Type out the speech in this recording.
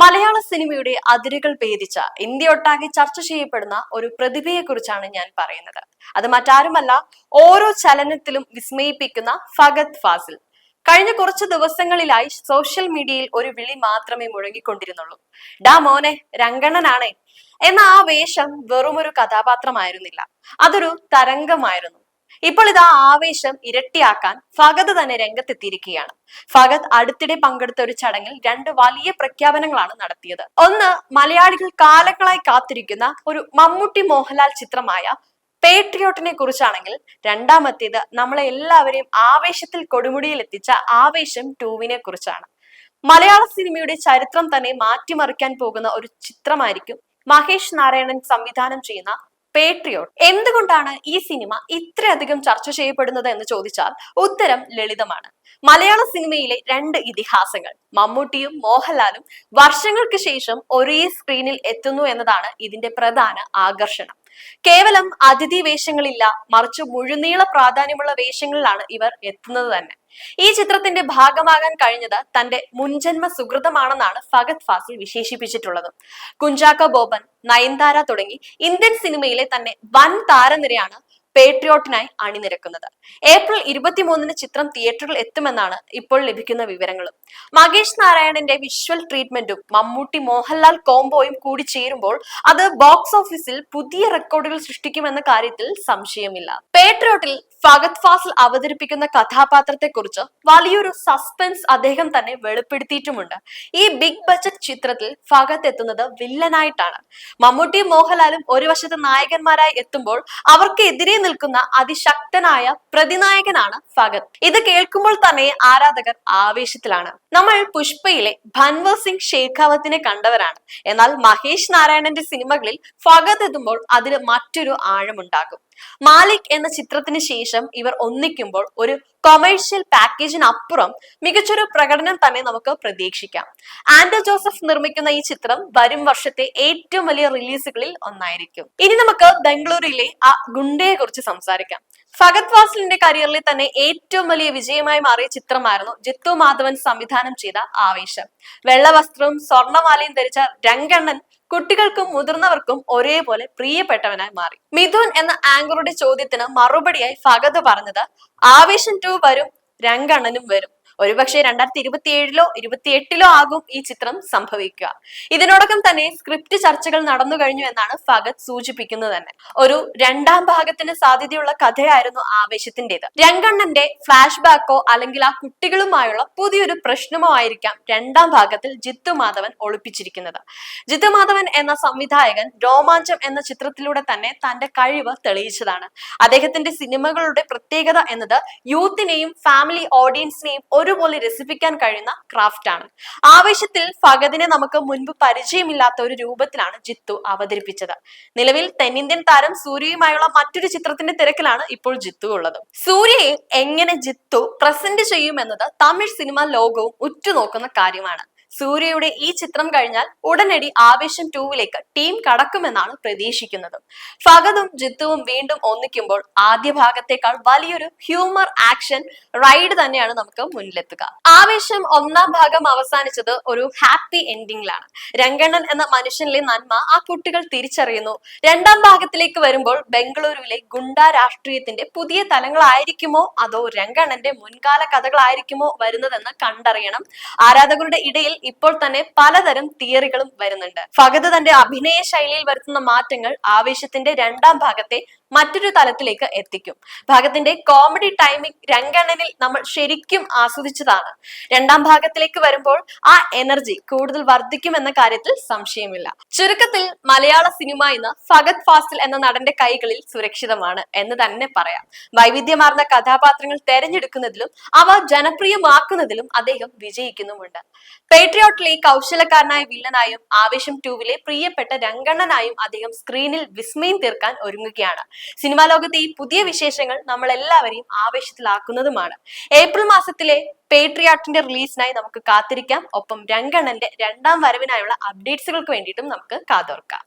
മലയാള സിനിമയുടെ അതിരുകൾ ഭേദിച്ച ഇന്ത്യയൊട്ടാകെ ചർച്ച ചെയ്യപ്പെടുന്ന ഒരു പ്രതിഭയെ കുറിച്ചാണ് ഞാൻ പറയുന്നത്. അത് മറ്റാരുമല്ല ഓരോ ചലനത്തിലും വിസ്മയിപ്പിക്കുന്ന ഫഗത് ഫാസിൽ. കഴിഞ്ഞ കുറച്ച് ദിവസങ്ങളിലായി സോഷ്യൽ മീഡിയയിൽ ഒരു വിളി മാത്രമേ മുഴങ്ങിക്കൊണ്ടിരുന്നുള്ളൂ. ഡാ മോനെ രംഗണനാണേ എന്ന ആ വേഷം വെറുമൊരു കഥാപാത്രമായിരുന്നില്ല. അതൊരു തരംഗമായിരുന്നു. ഇപ്പോൾ ഇത് ആ ആവേശം ഇരട്ടിയാക്കാൻ ഫഗത് തന്നെ രംഗത്തെത്തിയിരിക്കുകയാണ്. ഫഗത് അടുത്തിടെ പങ്കെടുത്ത ഒരു ചടങ്ങിൽ രണ്ട് വലിയ പ്രഖ്യാപനങ്ങളാണ് നടത്തിയത്. ഒന്ന് മലയാളികൾ കാലങ്ങളായി കാത്തിരിക്കുന്ന ഒരു മമ്മൂട്ടി മോഹൻലാൽ ചിത്രമായ പേട്രിയോട്ടിനെ കുറിച്ചാണെങ്കിൽ രണ്ടാമത്തേത് നമ്മളെ എല്ലാവരെയും ആവേശത്തിൽ കൊടുമുടിയിൽ എത്തിച്ച ആവേശം ടൂവിനെ കുറിച്ചാണ്. മലയാള സിനിമയുടെ ചരിത്രം തന്നെ മാറ്റിമറിക്കാൻ പോകുന്ന ഒരു ചിത്രമായിരിക്കും മഹേഷ് നാരായണൻ സംവിധാനം ചെയ്യുന്ന പേട്രിയോട്ട് എന്തുകൊണ്ടാണ് ഈ സിനിമ ഇത്രയധികം ചർച്ച ചെയ്യപ്പെടുന്നത് എന്ന് ചോദിച്ചാൽ ഉത്തരം ലളിതമാണ്. മലയാള സിനിമയിലെ രണ്ട് ഇതിഹാസങ്ങൾ മമ്മൂട്ടിയും മോഹൻലാലും വർഷങ്ങൾക്ക് ശേഷം ഒരേ സ്ക്രീനിൽ എത്തുന്നു എന്നതാണ് ഇതിന്റെ പ്രധാന ആകർഷണം. കേവലം അതിഥി വേഷങ്ങളില്ല മറിച്ച് മുഴുനീള പ്രാധാന്യമുള്ള വേഷങ്ങളിലാണ് ഇവർ എത്തുന്നത് തന്നെ. ഈ ചിത്രത്തിന്റെ ഭാഗമാകാൻ കഴിഞ്ഞത് തന്റെ മുൻജന്മ സുഹൃതമാണെന്നാണ് ഫഗത് ഫാസിൽ വിശേഷിപ്പിച്ചിട്ടുള്ളത്. കുഞ്ചാക്ക ബോബൻ നയൻതാര തുടങ്ങി ഇന്ത്യൻ സിനിമയിലെ തന്നെ വൻ താരനിരയാണ് പേട്രിയോട്ടിനായി അണിനിരക്കുന്നത്. ഏപ്രിൽ ഇരുപത്തിമൂന്നിന് ചിത്രം തിയേറ്ററിൽ എത്തുമെന്നാണ് ഇപ്പോൾ ലഭിക്കുന്ന വിവരങ്ങളും. മകേഷ് നാരായണന്റെ വിഷ്വൽ ട്രീറ്റ്മെന്റും മമ്മൂട്ടി മോഹൻലാൽ കോംബോയും കൂടി ചേരുമ്പോൾ അത് ബോക്സ് ഓഫീസിൽ പുതിയ റെക്കോർഡുകൾ സൃഷ്ടിക്കുമെന്ന കാര്യത്തിൽ സംശയമില്ല. പേട്രിയോട്ടിൽ ഫഗത് ഫാസിൽ അവതരിപ്പിക്കുന്ന കഥാപാത്രത്തെക്കുറിച്ച് വലിയൊരു സസ്പെൻസ് അദ്ദേഹം തന്നെ വെളിപ്പെടുത്തിയിട്ടുമുണ്ട്. ഈ ബിഗ് ബജറ്റ് ചിത്രത്തിൽ ഫഗത് എത്തുന്നത് വില്ലനായിട്ടാണ് മമ്മൂട്ടിയും മോഹൻലാലും ഒരു വശത്ത് നായകന്മാരായി എത്തുമ്പോൾ അവർക്ക് എതിരെ നിൽക്കുന്ന അതിശക്തനായ പ്രതിനായകനാണ് ഫഗത് ഇത് കേൾക്കുമ്പോൾ തന്നെ ആരാധകർ ആവേശത്തിലാണ്. നമ്മൾ പുഷ്പയിലെ ഭൻവർ സിംഗ് ഷേഖാവത്തിനെ കണ്ടവരാണ്. എന്നാൽ മഹേഷ് നാരായണന്റെ സിനിമകളിൽ ഫഗത് എത്തുമ്പോൾ അതിന് മറ്റൊരു ആഴമുണ്ടാകും. മാലിക് എന്ന ചിത്രത്തിന് ശേഷം ഇവർ ഒന്നിക്കുമ്പോൾ ഒരു കൊമേഴ്ഷ്യൽ പാക്കേജിനപ്പുറം മികച്ചൊരു പ്രകടനം തന്നെ നമുക്ക് പ്രതീക്ഷിക്കാം. ആൻഡോ ജോസഫ് നിർമ്മിക്കുന്ന ഈ ചിത്രം വരും വർഷത്തെ ഏറ്റവും വലിയ റിലീസുകളിൽ ഒന്നായിരിക്കും. ഇനി നമുക്ക് ബംഗളൂരുവിലെ ആ ഗുണ്ടയെ കുറിച്ച് സംസാരിക്കാം. ഫഗത് വാസലിന്റെ കരിയറിലെ തന്നെ ഏറ്റവും വലിയ വിജയമായി മാറിയ ചിത്രമായിരുന്നു ജിത്തു മാധവൻ സംവിധാനം ചെയ്ത ആവേശം. വെള്ളവസ്ത്രവും സ്വർണമാലയും ധരിച്ച രംഗണ്ണൻ കുട്ടികൾക്കും മുതിർന്നവർക്കും ഒരേപോലെ പ്രിയപ്പെട്ടവനായി മാറി. മിഥുൻ എന്ന ആങ്കറുടെ ചോദ്യത്തിന് മറുപടിയായി ഫഗത് പറഞ്ഞത് ആവേശം ടു വരും രംഗണ്ണനും വരും. ഒരുപക്ഷെ രണ്ടായിരത്തി ഇരുപത്തി ഏഴിലോ ഇരുപത്തി എട്ടിലോ ആകും ഈ ചിത്രം സംഭവിക്കുക. ഇതിനോടകം തന്നെ സ്ക്രിപ്റ്റ് ചർച്ചകൾ നടന്നു കഴിഞ്ഞു എന്നാണ് ഫഗത് സൂചിപ്പിക്കുന്നത് തന്നെ. ഒരു രണ്ടാം ഭാഗത്തിന് സാധ്യതയുള്ള കഥയായിരുന്നു ആവേശത്തിന്റേത് രംഗണ്ണന്റെ ഫ്ലാഷ് ബാക്കോ അല്ലെങ്കിൽ ആ കുട്ടികളുമായുള്ള പുതിയൊരു പ്രശ്നമോ ആയിരിക്കാം രണ്ടാം ഭാഗത്തിൽ ജിത്തു മാധവൻ ഒളിപ്പിച്ചിരിക്കുന്നത്. ജിത്തു മാധവൻ എന്ന സംവിധായകൻ രോമാഞ്ചം എന്ന ചിത്രത്തിലൂടെ തന്നെ തന്റെ കഴിവ് തെളിയിച്ചതാണ്. അദ്ദേഹത്തിന്റെ സിനിമകളുടെ പ്രത്യേകത എന്നത് യൂത്തിനെയും ഫാമിലി ഓഡിയൻസിനെയും ഒരു ഒരുപോലെ രസിപ്പിക്കാൻ കഴിയുന്ന ആണ്. ആവേശത്തിൽ ഫഗദിനെ നമുക്ക് മുൻപ് പരിചയമില്ലാത്ത ഒരു രൂപത്തിലാണ് ജിത്തു അവതരിപ്പിച്ചത്. നിലവിൽ തെന്നിന്ത്യൻ താരം സൂര്യയുമായുള്ള മറ്റൊരു ചിത്രത്തിന്റെ തിരക്കിലാണ് ഇപ്പോൾ ജിത്തു ഉള്ളത്. സൂര്യയെ എങ്ങനെ ജിത്തു പ്രസന്റ് ചെയ്യുമെന്നത് തമിഴ് സിനിമ ലോകവും ഉറ്റുനോക്കുന്ന കാര്യമാണ്. സൂര്യയുടെ ഈ ചിത്രം കഴിഞ്ഞാൽ ഉടനടി ആവേശം ടൂവിലേക്ക് ടീം കടക്കുമെന്നാണ് പ്രതീക്ഷിക്കുന്നത്. ഫഗതും ജിത്തുവും വീണ്ടും ഒന്നിക്കുമ്പോൾ ആദ്യ ഭാഗത്തേക്കാൾ വലിയൊരു ഹ്യൂമർ ആക്ഷൻ റൈഡ് തന്നെയാണ് നമുക്ക് മുന്നിലെത്തുക. ആവേശം ഒന്നാം ഭാഗം അവസാനിച്ചത് ഒരു ഹാപ്പി എൻഡിങ്ങിലാണ് രംഗണ്ണൻ എന്ന മനുഷ്യനിലെ നന്മ ആ കുട്ടികൾ തിരിച്ചറിയുന്നു. രണ്ടാം ഭാഗത്തിലേക്ക് വരുമ്പോൾ ബംഗളൂരുവിലെ ഗുണ്ട രാഷ്ട്രീയത്തിന്റെ പുതിയ തലങ്ങളായിരിക്കുമോ? അതോ രംഗണ്ണന്റെ മുൻകാല കഥകളായിരിക്കുമോ വരുന്നതെന്ന് കണ്ടറിയണം. ആരാധകരുടെ ഇടയിൽ ഇപ്പോൾ തന്നെ പലതരം തിയറികളും വരുന്നുണ്ട്. ഫഗത് തന്റെ അഭിനയ ശൈലിയിൽ വരുത്തുന്ന മാറ്റങ്ങൾ ആവേശത്തിന്റെ രണ്ടാം ഭാഗത്തെ മറ്റൊരു തലത്തിലേക്ക് എത്തിക്കും. ഭാഗത്തിന്റെ കോമഡി ടൈമിംഗ് രംഗണനിൽ നമ്മൾ ശരിക്കും ആസ്വദിച്ചതാണ്. രണ്ടാം ഭാഗത്തിലേക്ക് വരുമ്പോൾ ആ എനർജി കൂടുതൽ വർദ്ധിക്കും എന്ന കാര്യത്തിൽ സംശയമില്ല. ചുരുക്കത്തിൽ മലയാള സിനിമ ഇന്ന് ഫഗത് ഫാസിൽ എന്ന നടന്റെ കൈകളിൽ സുരക്ഷിതമാണ് എന്ന് തന്നെ പറയാം. വൈവിധ്യമാർന്ന കഥാപാത്രങ്ങൾ തെരഞ്ഞെടുക്കുന്നതിലും അവ ജനപ്രിയമാക്കുന്നതിലും അദ്ദേഹം വിജയിക്കുന്നുമുണ്ട്. പേട്രിയോട്ടിലെ കൗശലക്കാരനായ വില്ലനായും ആവേശം ടൂവിലെ പ്രിയപ്പെട്ട രംഗണ്ണനായും അദ്ദേഹം സ്ക്രീനിൽ വിസ്മയം തീർക്കാൻ ഒരുങ്ങുകയാണ്. സിനിമാ ലോകത്തെ ഈ പുതിയ വിശേഷങ്ങൾ നമ്മൾ എല്ലാവരെയും ആവേശത്തിലാക്കുന്നതുമാണ്. ഏപ്രിൽ മാസത്തിലെ പേട്രിയാട്ടിന്റെ റിലീസിനായി നമുക്ക് കാത്തിരിക്കാം. ഒപ്പം രംഗണ്ണന്റെ രണ്ടാം വരവിനായുള്ള അപ്ഡേറ്റ്സുകൾക്ക് വേണ്ടിയിട്ടും നമുക്ക് കാതോർക്കാം.